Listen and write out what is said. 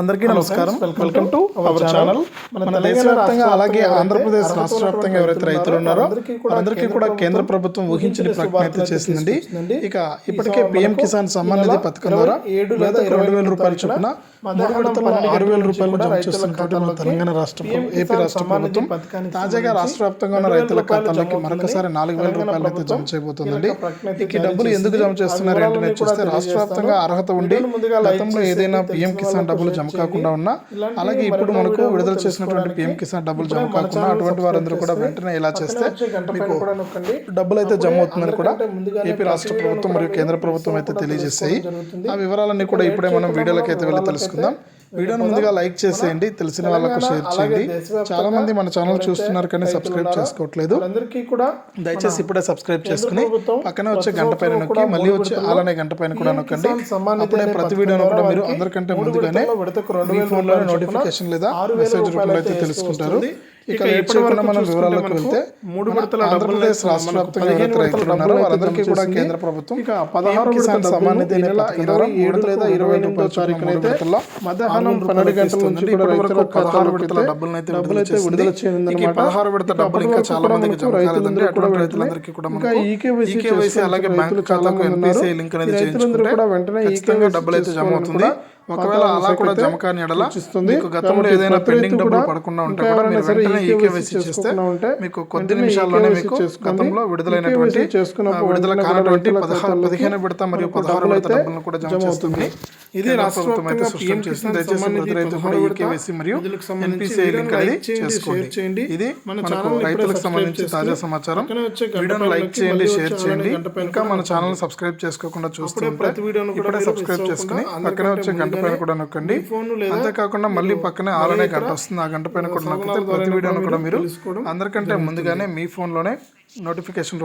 అందరికీ నమస్కారం. Welcome to our channel మన దేశవ్యాప్తంగా అలాగే ఆంధ్రప్రదేశ్ రాష్ట్ర వ్యాప్తంగా ఎవరైతే రైతులు ఉన్నారో అందరికీ కూడా కేంద్ర ప్రభుత్వం ఊహించిన ప్రకటన అయితే చేసిందండి. ఇక ఇప్పటికే పిఎం కిసాన్ సమ్మాన్ నిధి పథకం ద్వారా ఏడు లేదా ఇరవై వేల రూపాయల చొప్పున మూడు విడతల్లో ఆరు వేల రూపాయలు జమ చేస్తున్నటువంటి మన తెలంగాణ రాష్ట్ర ఏపీ రాష్ట్ర ప్రభుత్వం తాజాగా రాష్ట్ర వ్యాప్తంగా ఉన్న రైతుల ఖాతాలోకి మరొకసారి నాలుగు వేల రూపాయలు అయితే జమ చేయబోతుందండి. ఇక డబ్బులు ఎందుకు జమ చేస్తున్నారు ఏంటనే చూస్తే రాష్ట్ర వ్యాప్తంగా అర్హత ఉండి గతంలో ఏదైనా పిఎం కిసాన్ డబ్బులు జమ కాకుండా ఉన్నా. అలాగే ఇప్పుడు మనకు విడుదల చేసినటువంటి పిఎం కిసాన్ డబ్బులు జమ కాకుండా అటువంటి వారందరూ కూడా వెంటనే ఇలా చేస్తే మీకు డబ్బులు అయితే జమ అవుతుందని కూడా ఏపీ రాష్ట్ర ప్రభుత్వం మరియు కేంద్ర ప్రభుత్వం అయితే తెలియజేస్తాయి. ఆ వివరాలన్నీ కూడా ఇప్పుడే మనం వీడియోలోకి అయితే వెళ్ళి తెలుసుకుందాం. వీడియోను ముందుగా లైక్ చేసేయండి తెలిసిన వాళ్ళకు షేర్ చేయండి. చాలా మంది మన ఛానల్ చూస్తున్నారు కానీ సబ్స్క్రైబ్ చేసుకోవట్లేదు. అందరికీ కూడా దయచేసి ఇప్పుడే సబ్స్క్రైబ్ చేసుకుని పక్కనే వచ్చే గంట పైన నొక్కి మళ్ళీ వచ్చే అలానే గంట పైన కూడా నొక్కండి. అప్పుడే ప్రతి వీడియోను కూడా మీరు అందరికంటే ముందుగానే మీ ఫోన్లో నోటిఫికేషన్ లేదా మెసేజ్ రూపంలో అయితే తెలుసుకుంటారు. ఇక లేట్ చేయకుండా మనం వివరాల్లోకి వెళ్తే మూడు విడతల ఆంధ్రప్రదేశ్ రాష్ట్ర వ్యాప్తంగా ఎవరైతే రైతులు ఉన్నారో వారందరికీ కూడా కేంద్ర ప్రభుత్వం ఇక పదహారు కిసాన్ సమ్మాన్ నిధి పథకం ద్వారా ఏడు లేదా ఇరవై ఎనిమిదో తారీఖున అయితే మధ్యాహ్నం పన్నెండు గంటల నుంచి కూడా రైతుల పదహారు విడతల డబ్బులను అయితే డబ్బులు అయితే విడుదల చేయనుందన్నమాట. పదహారు విడత డబ్బులు ఇంకా చాలా మందికి కాలేదండి అటువంటి రైతులందరికీ కూడా ఇంకా ఈకేవైసీ అలాగే బ్యాంక్ రైతులు చాలా ఖాతాకు. ఎన్పిసిఐ లింక్ అనేది రైతులందరూ చేయించుకుంటే కూడా వెంటనే ఖచ్చితంగా డబ్బులు అయితే జమ అవుతుంది కూడా ఒకవేళ అలా కూడా జమ కాని ఎడల. మీకు గతంలో ఏదైనా పెండింగ్ డబ్బులు కూడా పడకుండా ఉంటే కూడా మీరు వెంటనే ఈకేవైసీ ఈకేవైసీ చేస్తే మీకు కొద్ది నిమిషాల్లోనే ఈకేవైసీ మీకు. గతంలో విడుదలైనటువంటి ఆ, విడుదల కానటువంటి పదహారు పదిహేను విడత మరియు పదహారు విడత డబ్బులను కూడా జమ చేస్తుంది ఇది రాష్ట్ర ప్రభుత్వం అయితే సృష్టి చేస్తుంది దయచేసి రైతు కూడా ఈకేవైసీ మరియు ఎన్పిసిఐ లింక్ అనేది చేసుకోండి. ఇది మన మనకు రైతులకు సంబంధించి తాజా సమాచారం వీడియోను లైక్ చేయండి షేర్ చేయండి ఇంకా మన ఛానల్ సబ్స్క్రైబ్ చేసుకోకుండా చూస్తుంటే ప్రతి వీడియోను కూడా సబ్స్క్రైబ్ చేసుకుని పక్కనే వచ్చే గంట పైన కూడా నొక్కండి. అంతేకాకుండా మళ్ళీ పక్కనే ఆలనే గంట వస్తుంది ఆ గంట పైన కూడా నొక్కితే ప్రతి వీడియోను కూడా మీరు అందరికంటే ముందుగానే మీ ఫోన్లోనే నోటిఫికేషన్